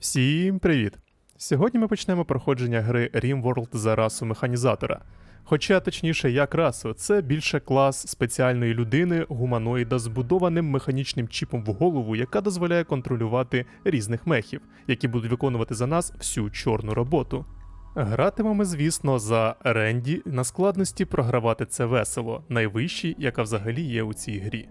Всім привіт! Сьогодні ми почнемо проходження гри RimWorld за расу механізатора. Хоча, точніше, як расу, це більше клас спеціальної людини, гуманоїда збудованим механічним чіпом в голову, яка дозволяє контролювати різних мехів, які будуть виконувати за нас всю чорну роботу. Гратимемо ми, звісно, за Ренді на складності програвати це весело, найвищій, яка взагалі є у цій грі.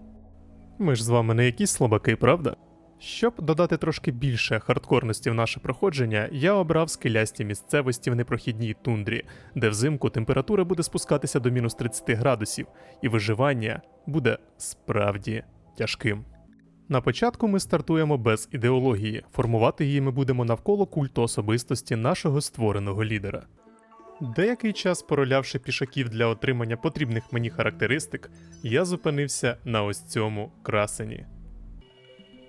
Ми ж з вами не якісь слабаки, правда? Щоб додати трошки більше хардкорності в наше проходження, я обрав скелясті місцевості в непрохідній тундрі, де взимку температура буде спускатися до мінус 30 градусів, і виживання буде справді тяжким. На початку ми стартуємо без ідеології, формувати її ми будемо навколо культу особистості нашого створеного лідера. Деякий час поролявши пішаків для отримання потрібних мені характеристик, я зупинився на ось цьому красені.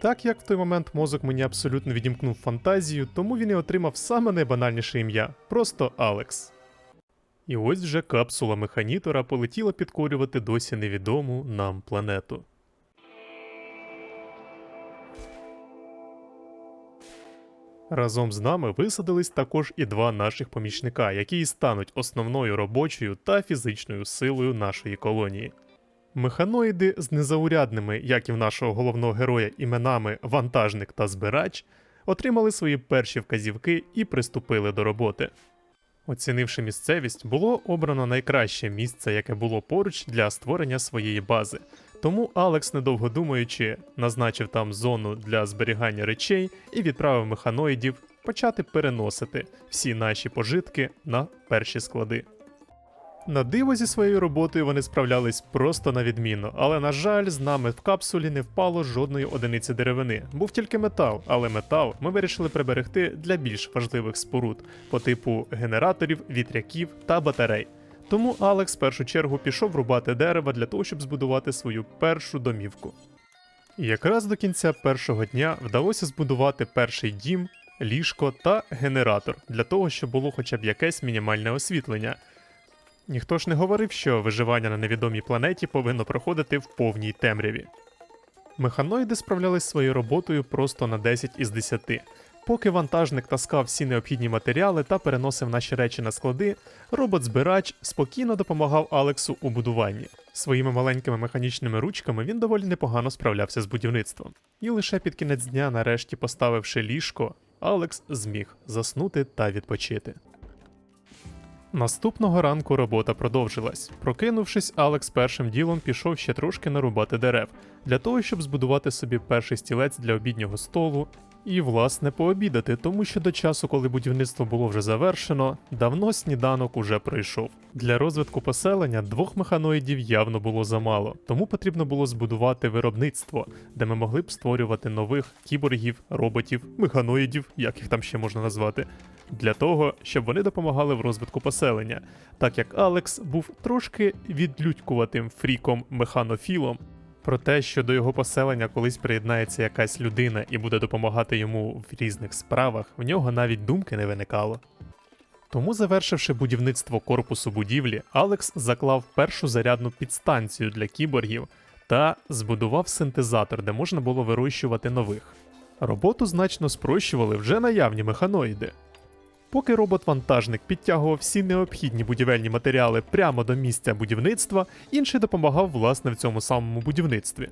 Так як в той момент мозок мені абсолютно відімкнув фантазію, тому він і отримав саме найбанальніше ім'я просто Алекс. І ось вже капсула механітора полетіла підкорювати досі невідому нам планету. Разом з нами висадились також і два наших помічника, які і стануть основною робочою та фізичною силою нашої колонії. Механоїди з незаурядними, як і в нашого головного героя, іменами вантажник та збирач, отримали свої перші вказівки і приступили до роботи. Оцінивши місцевість, було обрано найкраще місце, яке було поруч для створення своєї бази. Тому Алекс, недовго думаючи, назначив там зону для зберігання речей і відправив механоїдів почати переносити всі наші пожитки на перші склади. На диво зі своєю роботою вони справлялись просто на відмінно, але на жаль, з нами в капсулі не впало жодної одиниці деревини. Був тільки метал, але метал ми вирішили приберегти для більш важливих споруд по типу генераторів, вітряків та батарей. Тому Алекс в першу чергу пішов рубати дерева для того, щоб збудувати свою першу домівку. І якраз до кінця першого дня вдалося збудувати перший дім, ліжко та генератор для того, щоб було хоча б якесь мінімальне освітлення. Ніхто ж не говорив, що виживання на невідомій планеті повинно проходити в повній темряві. Механоїди справлялись своєю роботою просто на 10 із 10. Поки вантажник таскав всі необхідні матеріали та переносив наші речі на склади, робот-збирач спокійно допомагав Алексу у будуванні. Своїми маленькими механічними ручками він доволі непогано справлявся з будівництвом. І лише під кінець дня, нарешті поставивши ліжко, Алекс зміг заснути та відпочити. Наступного ранку робота продовжилась. Прокинувшись, Алекс першим ділом пішов ще трошки нарубати дерев для того, щоб збудувати собі перший стілець для обіднього столу і, власне, пообідати, тому що до часу, коли будівництво було вже завершено, давно сніданок уже пройшов. Для розвитку поселення двох механоїдів явно було замало, тому потрібно було збудувати виробництво, де ми могли б створювати нових кіборгів, роботів, механоїдів, як їх там ще можна назвати, для того, щоб вони допомагали в розвитку поселення, так як Алекс був трошки відлюдькуватим фріком механофілом. Про те, що до його поселення колись приєднається якась людина і буде допомагати йому в різних справах, в нього навіть думки не виникало. Тому, завершивши будівництво корпусу будівлі, Алекс заклав першу зарядну підстанцію для кіборгів та збудував синтезатор, де можна було вирощувати нових. Роботу значно спрощували вже наявні механоїди. Поки робот-вантажник підтягував всі необхідні будівельні матеріали прямо до місця будівництва, інший допомагав власне в цьому самому будівництві.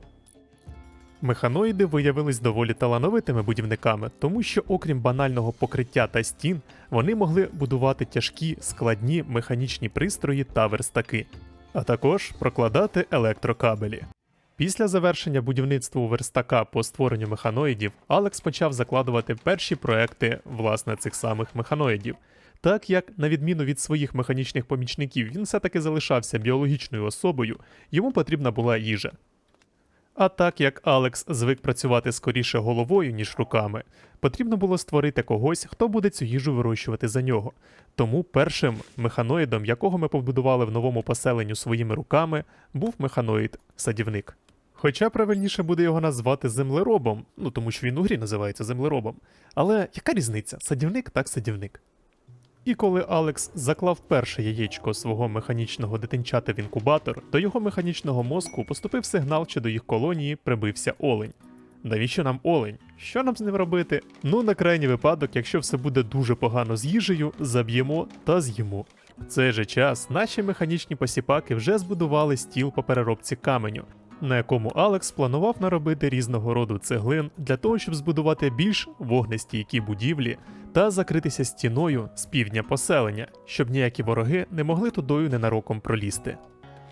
Механоїди виявились доволі талановитими будівниками, тому що, окрім банального покриття та стін, вони могли будувати тяжкі складні механічні пристрої та верстаки, а також прокладати електрокабелі. Після завершення будівництва верстака по створенню механоїдів, Алекс почав закладувати перші проекти власне цих самих механоїдів. Так як, на відміну від своїх механічних помічників, він все-таки залишався біологічною особою, йому потрібна була їжа. А так як Алекс звик працювати скоріше головою, ніж руками, потрібно було створити когось, хто буде цю їжу вирощувати за нього. Тому першим механоїдом, якого ми побудували в новому поселенню своїми руками, був механоїд-садівник. Хоча правильніше буде його назвати землеробом, ну тому що він у грі називається землеробом. Але яка різниця? Садівник так садівник. І коли Алекс заклав перше яєчко свого механічного дитинчата в інкубатор, до його механічного мозку поступив сигнал, що до їх колонії прибився олень. навіщо нам олень? Що нам з ним робити? Ну, на крайній випадок, якщо все буде дуже погано з їжею, заб'ємо та з'їмо. В цей же час наші механічні посіпаки вже збудували стіл по переробці каменю, на якому Алекс планував наробити різного роду цеглин для того, щоб збудувати більш вогнестійкі будівлі та закритися стіною з півдня поселення, щоб ніякі вороги не могли тудою ненароком пролізти.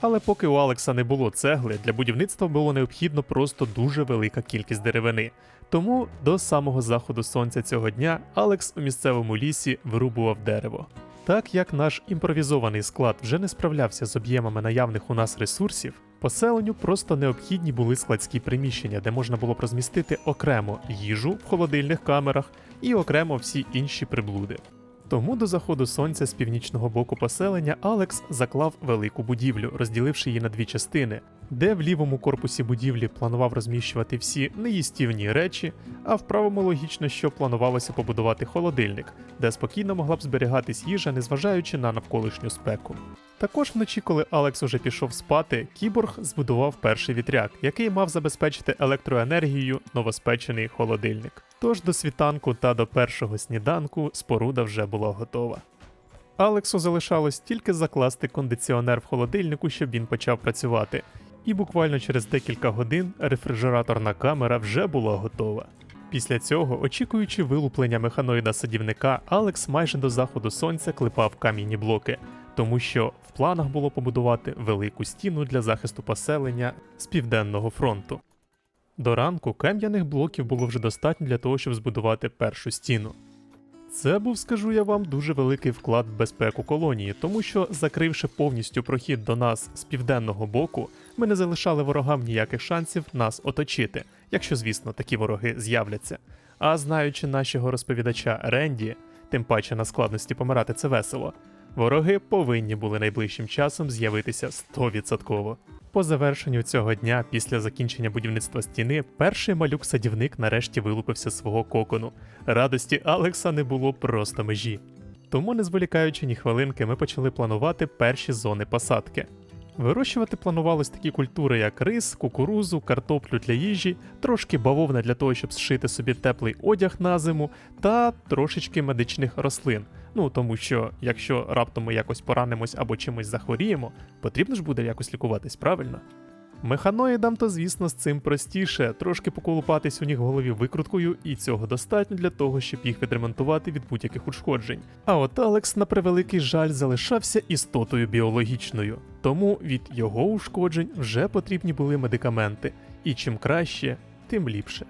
Але поки у Алекса не було цегли, для будівництва було необхідно просто дуже велика кількість деревини. Тому до самого заходу сонця цього дня Алекс у місцевому лісі вирубував дерево. Так як наш імпровізований склад вже не справлявся з об'ємами наявних у нас ресурсів, поселенню просто необхідні були складські приміщення, де можна було б розмістити окремо їжу в холодильних камерах і окремо всі інші приблуди. Тому до заходу сонця з північного боку поселення Алекс заклав велику будівлю, розділивши її на дві частини, де в лівому корпусі будівлі планував розміщувати всі неїстівні речі, а в правому логічно, що планувалося побудувати холодильник, де спокійно могла б зберігатись їжа, незважаючи на навколишню спеку. Також вночі, коли Алекс уже пішов спати, кіборг збудував перший вітряк, який мав забезпечити електроенергією новоспечений холодильник. Тож до світанку та до першого сніданку споруда вже була готова. Алексу залишалось тільки закласти кондиціонер в холодильнику, щоб він почав працювати, і буквально через декілька годин рефрижераторна камера вже була готова. Після цього, очікуючи вилуплення механоїда садівника, Алекс майже до заходу сонця клепав кам'яні блоки, тому що в планах було побудувати велику стіну для захисту поселення з південного фронту. До ранку кам'яних блоків було вже достатньо для того, щоб збудувати першу стіну. Це був, скажу я вам, дуже великий вклад в безпеку колонії, тому що, закривши повністю прохід до нас з південного боку, ми не залишали ворогам ніяких шансів нас оточити, якщо, звісно, такі вороги з'являться. А знаючи нашого розповідача Ренді, тим паче на складності помирати це весело, вороги повинні були найближчим часом з'явитися 100%. По завершенню цього дня, після закінчення будівництва стіни, перший малюк-садівник нарешті вилупився з свого кокону. Радості Алекса не було просто межі. Тому, не зволікаючи ні хвилинки, ми почали планувати перші зони посадки. Вирощувати планувалось такі культури, як рис, кукурузу, картоплю для їжі, трошки бавовна для того, щоб зшити собі теплий одяг на зиму, та трошечки медичних рослин. Ну тому що якщо раптом ми якось поранимось або чимось захворіємо, потрібно ж буде якось лікуватись, правильно? Механоїдам то, звісно, з цим простіше, трошки поколупатись у них в голові викруткою, і цього достатньо для того, щоб їх відремонтувати від будь-яких ушкоджень. А от Алекс, на превеликий жаль, залишався істотою біологічною, тому від його ушкоджень вже потрібні були медикаменти, і чим краще, тим ліпше.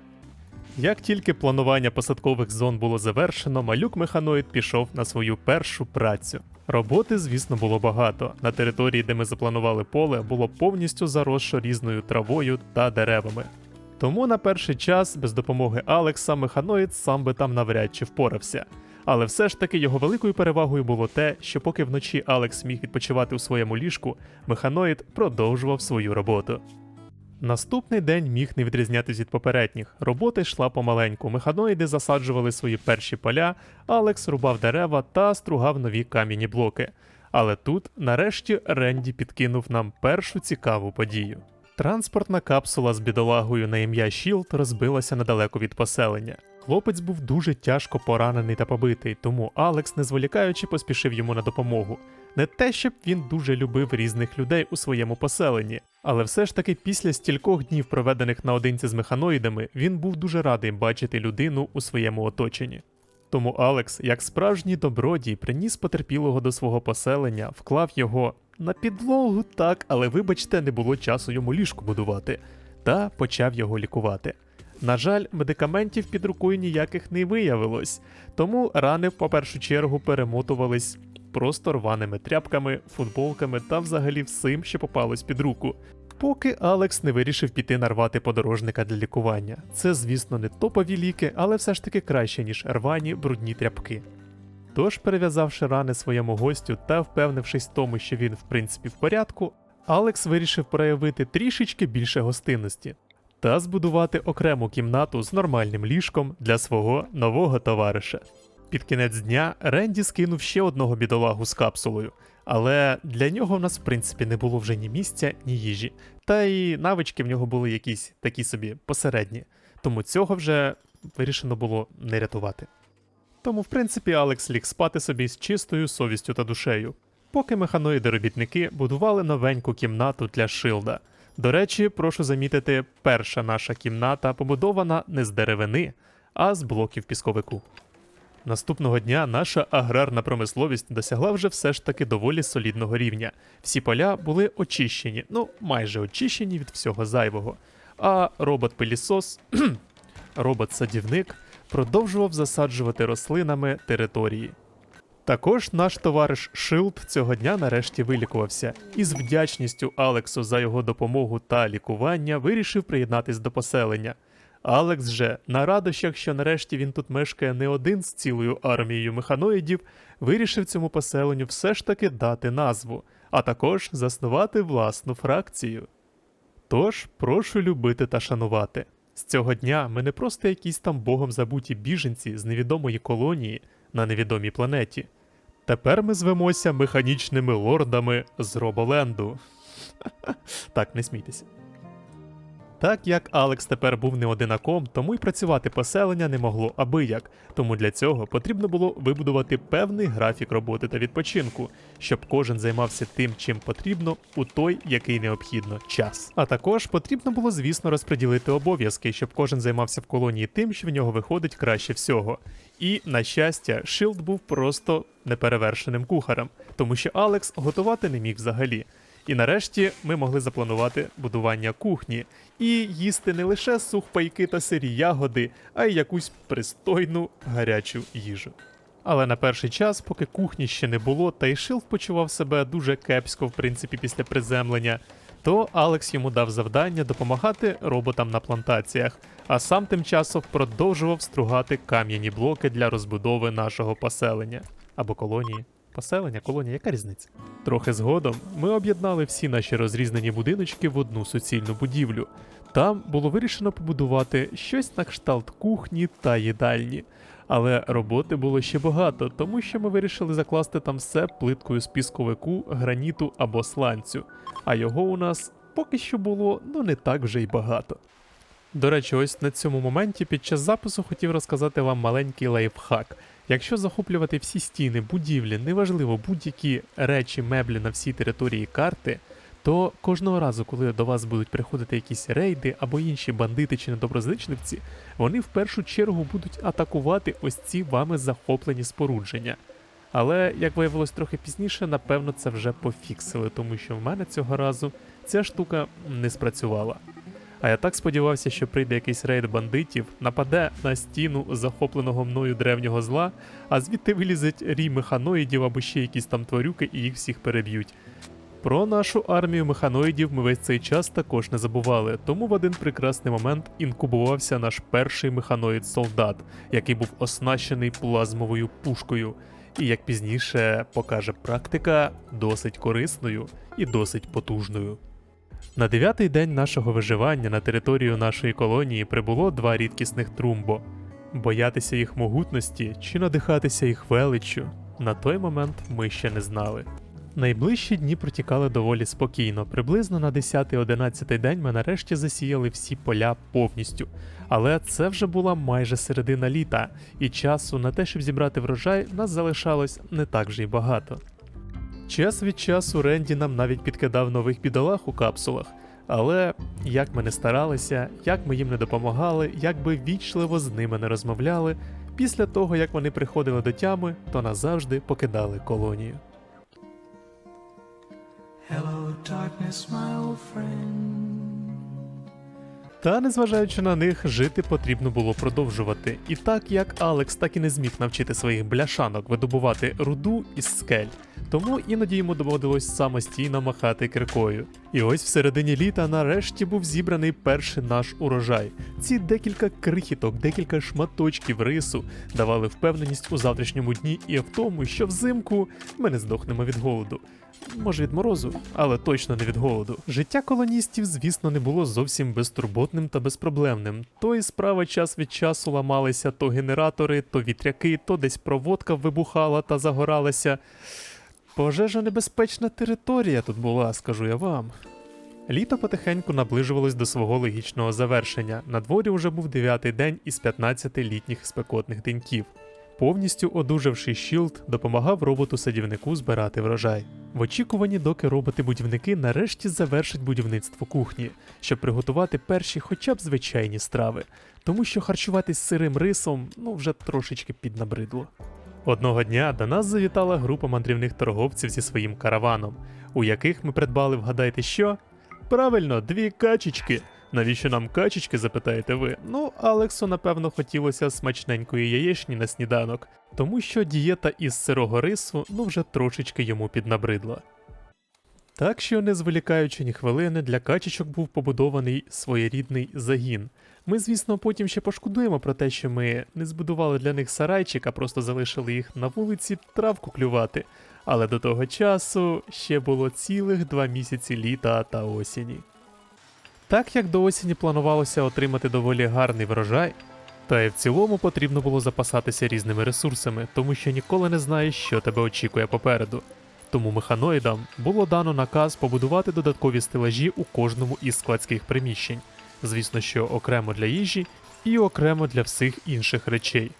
Як тільки планування посадкових зон було завершено, малюк механоїд пішов на свою першу працю. Роботи, звісно, було багато. На території, де ми запланували поле, було повністю заросшо різною травою та деревами. Тому на перший час, без допомоги Алекса, механоїд сам би там навряд чи впорався. Але все ж таки його великою перевагою було те, що поки вночі Алекс міг відпочивати у своєму ліжку, механоїд продовжував свою роботу. Наступний день міг не відрізнятися від попередніх. Робота йшла помаленьку. Механоїди засаджували свої перші поля, Алекс рубав дерева та стругав нові кам'яні блоки. Але тут, нарешті, Ренді підкинув нам першу цікаву подію. Транспортна капсула з бідолагою на ім'я Шілд розбилася недалеко від поселення. Хлопець був дуже тяжко поранений та побитий, тому Алекс, не зволікаючи, поспішив йому на допомогу. Не те, щоб він дуже любив різних людей у своєму поселенні, але все ж таки після стількох днів, проведених наодинці з механоїдами, він був дуже радий бачити людину у своєму оточенні. Тому Алекс, як справжній добродій, приніс потерпілого до свого поселення, вклав його на підлогу, так, але вибачте, не було часу йому ліжку будувати, та почав його лікувати. На жаль, медикаментів під рукою ніяких не виявилось, тому рани по першу чергу перемотувались просто рваними тряпками, футболками та взагалі всім, що попалось під руку. Поки Алекс не вирішив піти нарвати подорожника для лікування. Це, звісно, не топові ліки, але все ж таки краще, ніж рвані брудні тряпки. Тож, перев'язавши рани своєму гостю та впевнившись в тому, що він в принципі в порядку, Алекс вирішив проявити трішечки більше гостинності та збудувати окрему кімнату з нормальним ліжком для свого нового товариша. Під кінець дня Ренді скинув ще одного бідолагу з капсулою, але для нього в нас в принципі не було вже ні місця, ні їжі, та й навички в нього були якісь такі собі посередні. тому цього вже вирішено було не рятувати. Тому, в принципі, Алекс ліг спати собі з чистою совістю та душею, поки механоїди-робітники будували новеньку кімнату для Шилда. До речі, прошу замітити, перша наша кімната побудована не з деревини, а з блоків пісковику. Наступного дня наша аграрна промисловість досягла вже все ж таки доволі солідного рівня. Всі поля були очищені, ну майже очищені від всього зайвого. А робот-пилісос, робот-садівник продовжував засаджувати рослинами території. Також наш товариш Шилд цього дня нарешті вилікувався, і з вдячністю Алексу за його допомогу та лікування вирішив приєднатись до поселення. Алекс же, на радощах, що нарешті він тут мешкає не один з цілою армією механоїдів, вирішив цьому поселенню все ж таки дати назву, а також заснувати власну фракцію. Тож прошу любити та шанувати. З цього дня ми не просто якісь там богом забуті біженці з невідомої колонії на невідомій планеті. Тепер ми звемося механічними лордами з Роболенду. Так, не смійтеся. Так як Алекс тепер був не одинаком, тому й працювати поселення не могло аби як. Тому для цього потрібно було вибудувати певний графік роботи та відпочинку, щоб кожен займався тим, чим потрібно, у той, який необхідно, час. А також потрібно було, звісно, розподілити обов'язки, щоб кожен займався в колонії тим, що в нього виходить краще всього. І, на щастя, Шилд був просто неперевершеним кухарем, тому що Алекс готувати не міг взагалі. І нарешті ми могли запланувати будування кухні і їсти не лише сухпайки та сирі ягоди, а й якусь пристойну гарячу їжу. Але на перший час, поки кухні ще не було, та й Шилд почував себе дуже кепсько, в принципі, після приземлення, то Алекс йому дав завдання допомагати роботам на плантаціях, а сам тим часом продовжував стругати кам'яні блоки для розбудови нашого поселення або колонії. Поселення, колонія, яка різниця? Трохи згодом ми об'єднали всі наші розрізнені будиночки в одну суцільну будівлю. Там було вирішено побудувати щось на кшталт кухні та їдальні. Але роботи було ще багато, тому що ми вирішили закласти там все плиткою з пісковику, граніту або сланцю. А його у нас поки що було ну не так вже й багато. До речі, ось на цьому моменті під час запису хотів розказати вам маленький лайфхак. Якщо захоплювати всі стіни, будівлі, неважливо будь-які речі, меблі на всій території карти, то кожного разу, коли до вас будуть приходити якісь рейди або інші бандити чи недоброзичливці, вони в першу чергу будуть атакувати ось ці вами захоплені спорудження. Але, як виявилось трохи пізніше, напевно, це вже пофіксили, тому що в мене цього разу ця штука не спрацювала. А я так сподівався, що прийде якийсь рейд бандитів, нападе на стіну захопленого мною древнього зла, а звідти вилізуть рій механоїдів або ще якісь там тварюки і їх всіх переб'ють. Про нашу армію механоїдів ми весь цей час також не забували, тому в один прекрасний момент інкубувався наш перший механоїд-солдат, який був оснащений плазмовою пушкою, і як пізніше покаже практика, досить корисною і досить потужною. На дев'ятий день нашого виживання на територію нашої колонії прибуло два рідкісних трумбо. Боятися їх могутності чи надихатися їх величчю на той момент ми ще не знали. Найближчі дні протікали доволі спокійно. Приблизно на 10-11 день ми нарешті засіяли всі поля повністю. Але це вже була майже середина літа, і часу на те, щоб зібрати врожай, нас залишалось не так вже й багато. Час від часу Ренді нам навіть підкидав нових бідолах у капсулах. Але як ми не старалися, як ми їм не допомагали, як би вічливо з ними не розмовляли, після того як вони приходили до тями, то назавжди покидали колонію. Hello, darkness, my old friend. Та незважаючи на них, жити потрібно було продовжувати. І так як Алекс так і не зміг навчити своїх бляшанок видобувати руду із скель, тому іноді йому доводилось самостійно махати киркою. І ось в середині літа нарешті був зібраний перший наш урожай. Ці декілька крихіток, декілька шматочків рису давали впевненість у завтрашньому дні і в тому, що взимку ми не здохнемо від голоду. Може від морозу, але точно не від голоду. Життя колоністів, звісно, не було зовсім безтурботним та безпроблемним. То і справа час від часу ламалися то генератори, то вітряки, то десь проводка вибухала та загоралася. Пожежа небезпечна територія тут була, скажу я вам. Літо потихеньку наближувалось до свого логічного завершення. На дворі вже був дев'ятий день із 15 літніх спекотних деньків. Повністю одужавший Щілд допомагав роботу-садівнику збирати врожай. В очікуванні, доки роботи-будівники нарешті завершать будівництво кухні, щоб приготувати перші хоча б звичайні страви, тому що харчуватись сирим рисом ну вже трошечки піднабридло. Одного дня до нас завітала група мандрівних торговців зі своїм караваном, у яких ми придбали, вгадайте що? Правильно, дві качечки. Навіщо нам качечки, запитаєте ви? Ну, Алексу, напевно, хотілося смачненької яєчні на сніданок, тому що дієта із сирого рису ну вже трошечки йому піднабридла. Так що, не зволікаючи ні хвилини, для качечок був побудований своєрідний загін. Ми, звісно, потім ще пошкодуємо про те, що ми не збудували для них сарайчик, а просто залишили їх на вулиці травку клювати. Але до того часу ще було цілих два місяці літа та осені. Так як до осені планувалося отримати доволі гарний врожай, та й в цілому потрібно було запасатися різними ресурсами, тому що ніколи не знаєш, що тебе очікує попереду. Тому механоїдам було дано наказ побудувати додаткові стелажі у кожному із складських приміщень, звісно, що окремо для їжі і окремо для всіх інших речей.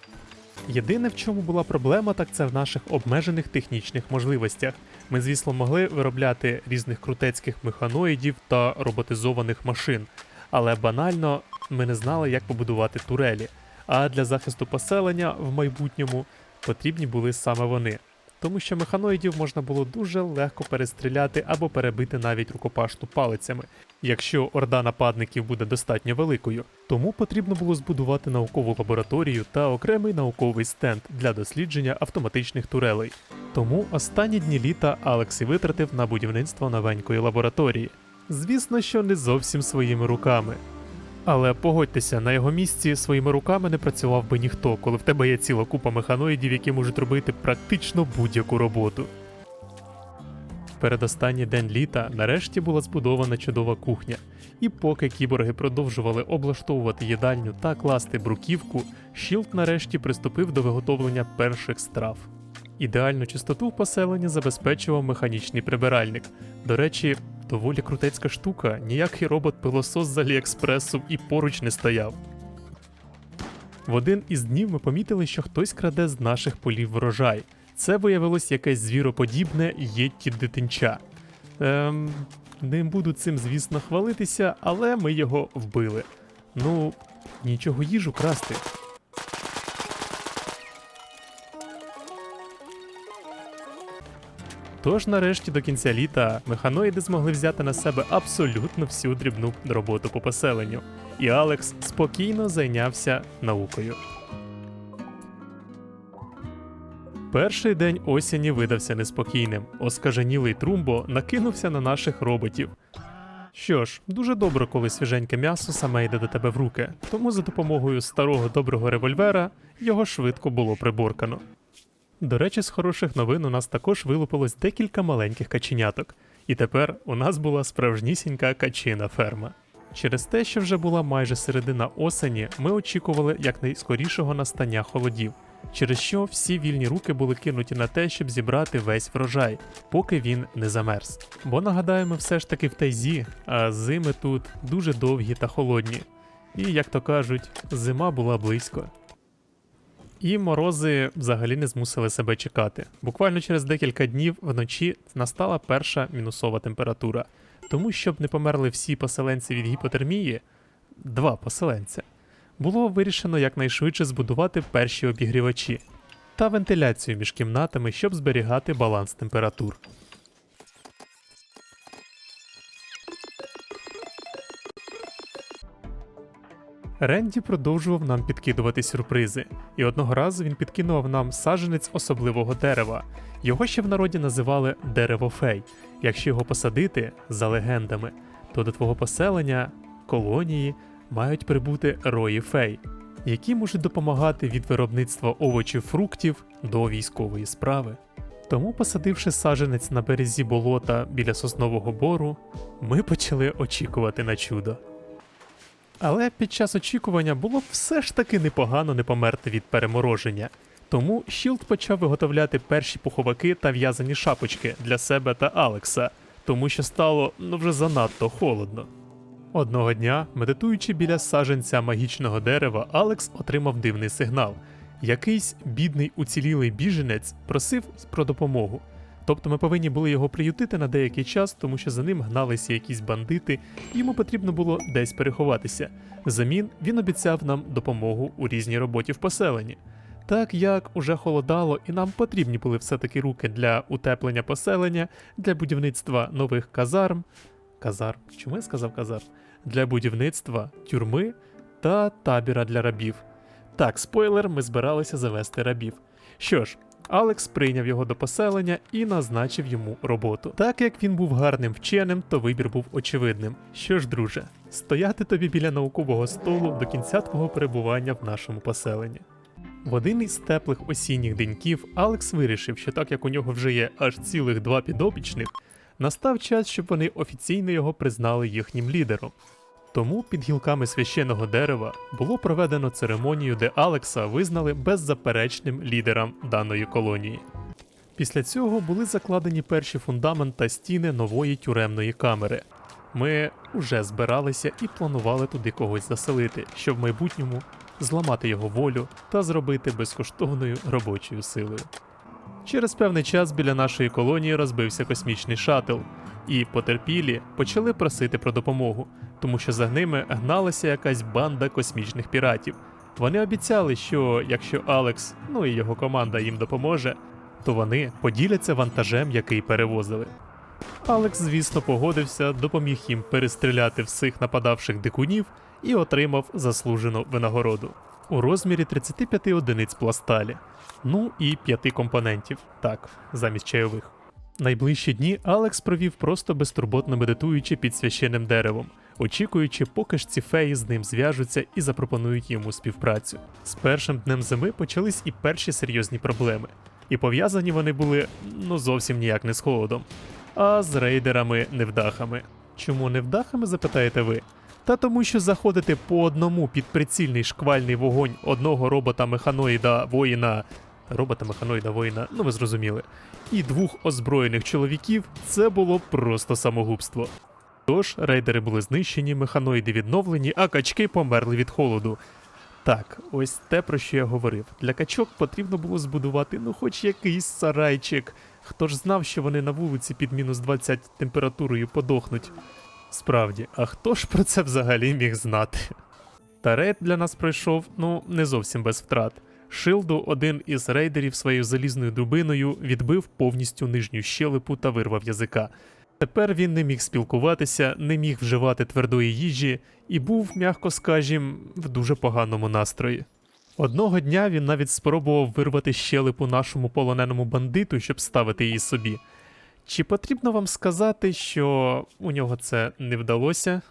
Єдине, в чому була проблема, так це в наших обмежених технічних можливостях. Ми, звісно, могли виробляти різних крутецьких механоїдів та роботизованих машин, але банально ми не знали, як побудувати турелі. А для захисту поселення в майбутньому потрібні були саме вони. Тому що механоїдів можна було дуже легко перестріляти або перебити навіть рукопашну палицями, якщо орда нападників буде достатньо великою. Тому потрібно було збудувати наукову лабораторію та окремий науковий стенд для дослідження автоматичних турелей. Тому останні дні літа Алекс і витратив на будівництво новенької лабораторії. Звісно, що не зовсім своїми руками. Але погодьтеся, на його місці своїми руками не працював би ніхто, коли в тебе є ціла купа механоїдів, які можуть робити практично будь-яку роботу. Передостанній день літа нарешті була збудована чудова кухня, і поки кіборги продовжували облаштовувати їдальню та класти бруківку, Щілд нарешті приступив до виготовлення перших страв. Ідеальну чистоту в поселенні забезпечував механічний прибиральник. До речі, доволі крутецька штука, ніякий робот-пилосос з Аліекспресу і поруч не стояв. В один із днів ми помітили, що хтось краде з наших полів врожай. Це виявилось якесь звіроподібне єтті дитинча. Ем, не буду цим, звісно, хвалитися, але ми його вбили. Ну, нічого їжу красти. Тож, нарешті, до кінця літа механоїди змогли взяти на себе абсолютно всю дрібну роботу по поселенню, і Алекс спокійно зайнявся наукою. Перший день осені видався неспокійним. Оскаженілий Трумбо накинувся на наших роботів. Що ж, дуже добре, коли свіженьке м'ясо саме йде до тебе в руки, тому за допомогою старого доброго револьвера його швидко було приборкано. До речі, з хороших новин у нас також вилупилось декілька маленьких каченяток, і тепер у нас була справжнісінька качина ферма. Через те, що вже була майже середина осені, ми очікували якнайскорішого настання холодів, через що всі вільні руки були кинуті на те, щоб зібрати весь врожай, поки він не замерз. Бо нагадаємо, все ж таки в тайзі, а зими тут дуже довгі та холодні. І, як то кажуть, зима була близько. І морози взагалі не змусили себе чекати. Буквально через декілька днів вночі настала перша мінусова температура. Тому, щоб не померли всі поселенці від гіпотермії, два поселенця, було вирішено якнайшвидше збудувати перші обігрівачі та вентиляцію між кімнатами, щоб зберігати баланс температур. Ренді продовжував нам підкидувати сюрпризи, і одного разу він підкинув нам саджанець особливого дерева. Його ще в народі називали дерево фей. Якщо його посадити за легендами, то до твого поселення, колонії, мають прибути рої фей, які можуть допомагати від виробництва овочів фруктів до військової справи. Тому, посадивши саджанець на березі болота біля соснового бору, ми почали очікувати на чудо. Але під час очікування було б все ж таки непогано не померти від перемороження. Тому Щілд почав виготовляти перші пуховики та в'язані шапочки для себе та Алекса. тому що стало ну вже занадто холодно. Одного дня, медитуючи біля саженця магічного дерева, Алекс отримав дивний сигнал. Якийсь бідний уцілілий біженець просив про допомогу. Тобто ми повинні були його приютити на деякий час, тому що за ним гналися якісь бандити, і йому потрібно було десь переховатися. Взамін він обіцяв нам допомогу у різній роботі в поселенні. Так як уже холодало, і нам потрібні були все-таки руки для утеплення поселення, для будівництва нових казарм. Казарм, чому я сказав казарм? Для будівництва тюрми та табіра для рабів. Так, спойлер, ми збиралися завести рабів. Що ж, Алекс прийняв його до поселення і назначив йому роботу. Так як він був гарним вченим, то вибір був очевидним. Що ж, друже, стояти тобі біля наукового столу до кінця твого перебування в нашому поселенні. В один із теплих осінніх деньків Алекс вирішив, що так як у нього вже є аж цілих два підопічних, настав час, щоб вони офіційно його признали їхнім лідером. Тому під гілками священного дерева було проведено церемонію, де Алекса визнали беззаперечним лідером даної колонії. Після цього були закладені перші фундамент та стіни нової тюремної камери. Ми уже збиралися і планували туди когось заселити, щоб в майбутньому зламати його волю та зробити безкоштовною робочою силою. Через певний час біля нашої колонії розбився космічний шатл, і потерпілі почали просити про допомогу, тому що за ними гналася якась банда космічних піратів. Вони обіцяли, що якщо Алекс, ну і його команда їм допоможе, то вони поділяться вантажем, який перевозили. Алекс, звісно, погодився, допоміг їм перестріляти всіх нападавших дикунів і отримав заслужену винагороду у розмірі 35 одиниць пласталі, ну і 5 компонентів, так, замість чайових. Найближчі дні Алекс провів просто безтурботно медитуючи під священним деревом, очікуючи, поки ж ці феї з ним зв'яжуться і запропонують йому співпрацю. З першим днем зими почались і перші серйозні проблеми, і пов'язані вони були ну зовсім ніяк не з холодом, а з рейдерами-невдахами. Чому невдахами, запитаєте ви? Та тому, що заходити по одному під прицільний шквальний вогонь одного робота-механоїда воїна. Робота-механоїда воїна, ну ви зрозуміли, і двох озброєних чоловіків це було просто самогубство. Тож рейдери були знищені, механоїди відновлені, а качки померли від холоду. Так, ось те, про що я говорив. Для качок потрібно було збудувати ну хоч якийсь сарайчик. Хто ж знав, що вони на вулиці під мінус 20 температурою подохнуть? Справді, а хто ж про це взагалі міг знати? Та рейд для нас пройшов, ну, не зовсім без втрат. Шилду, один із рейдерів своєю залізною дубиною, відбив повністю нижню щелепу та вирвав язика. Тепер він не міг спілкуватися, не міг вживати твердої їжі і був, м'яко скажім, в дуже поганому настрої. Одного дня він навіть спробував вирвати щелепу нашому полоненому бандиту, щоб ставити її собі. Чи потрібно вам сказати, що у нього це не вдалося?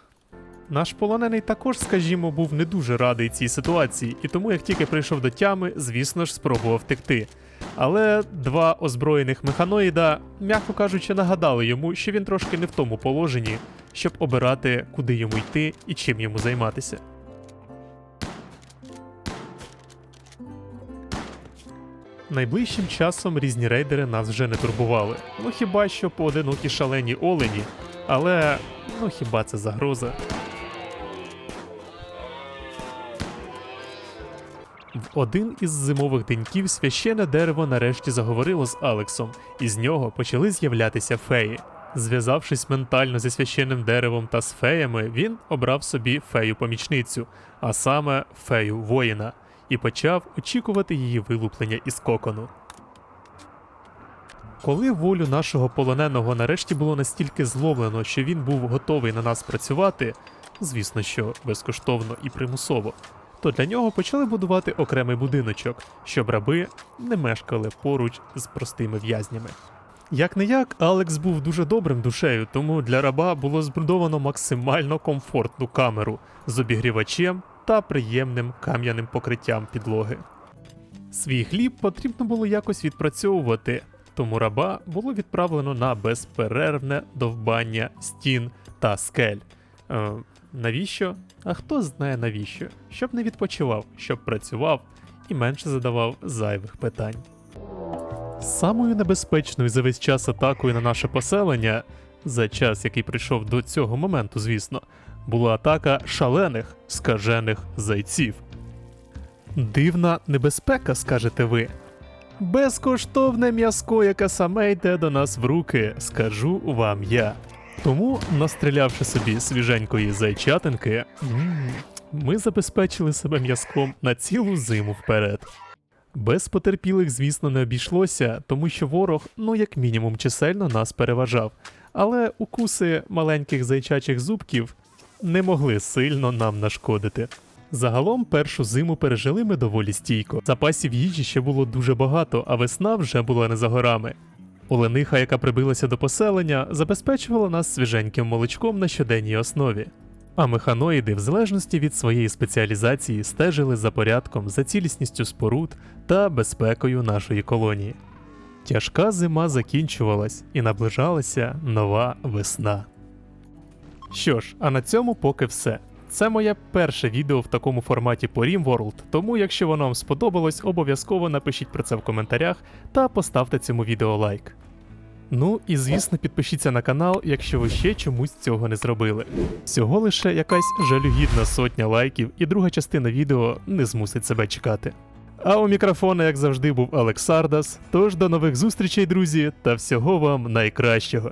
Наш полонений також, скажімо, був не дуже радий цій ситуації, і тому, як тільки прийшов до тями, звісно ж, спробував втекти. Але два озброєних механоїда, м'яко кажучи, нагадали йому, що він трошки не в тому положенні, щоб обирати, куди йому йти і чим йому займатися. Найближчим часом різні рейдери нас вже не турбували. Ну хіба що поодинокі шалені олені, але ну хіба це загроза? В один із зимових деньків священне дерево нарешті заговорило з Алексом, і з нього почали з'являтися феї. Зв'язавшись ментально зі священним деревом та з феями, він обрав собі фею-помічницю, а саме фею воїна, і почав очікувати її вилуплення із кокону. Коли волю нашого полоненого нарешті було настільки зловлено, що він був готовий на нас працювати, звісно, що безкоштовно і примусово, то для нього почали будувати окремий будиночок, щоб раби не мешкали поруч з простими в'язнями. Як не як, Алекс був дуже добрим душею, тому для раба було збудовано максимально комфортну камеру з обігрівачем та приємним кам'яним покриттям підлоги. Свій хліб потрібно було якось відпрацьовувати, тому раба було відправлено на безперервне довбання стін та скель. Навіщо? А хто знає навіщо? Щоб не відпочивав, щоб працював і менше задавав зайвих питань. Самою небезпечною за весь час атакою на наше поселення, за час, який прийшов до цього моменту, звісно, була атака шалених, скажених зайців. Дивна небезпека, скажете ви. Безкоштовне м'язко, яке саме йде до нас в руки, скажу вам я. Тому, настрілявши собі свіженької зайчатинки, ми забезпечили себе м'язком на цілу зиму вперед. Без потерпілих, звісно, не обійшлося, тому що ворог, ну як мінімум, чисельно нас переважав. Але укуси маленьких зайчачих зубків не могли сильно нам нашкодити. Загалом першу зиму пережили ми доволі стійко. Запасів їжі ще було дуже багато, а весна вже була не за горами. Олениха, яка прибилася до поселення, забезпечувала нас свіженьким молочком на щоденній основі. А механоїди, в залежності від своєї спеціалізації, стежили за порядком, за цілісністю споруд та безпекою нашої колонії. Тяжка зима закінчувалась і наближалася нова весна. Що ж, а на цьому поки все. Це моє перше відео в такому форматі по RimWorld, тому якщо воно вам сподобалось, обов'язково напишіть про це в коментарях та поставте цьому відео лайк. Ну і звісно, підпишіться на канал, якщо ви ще чомусь цього не зробили. Всього лише якась жалюгідна сотня лайків, і друга частина відео не змусить себе чекати. А у мікрофона, як завжди, був Олексардас. Тож до нових зустрічей, друзі, та всього вам найкращого.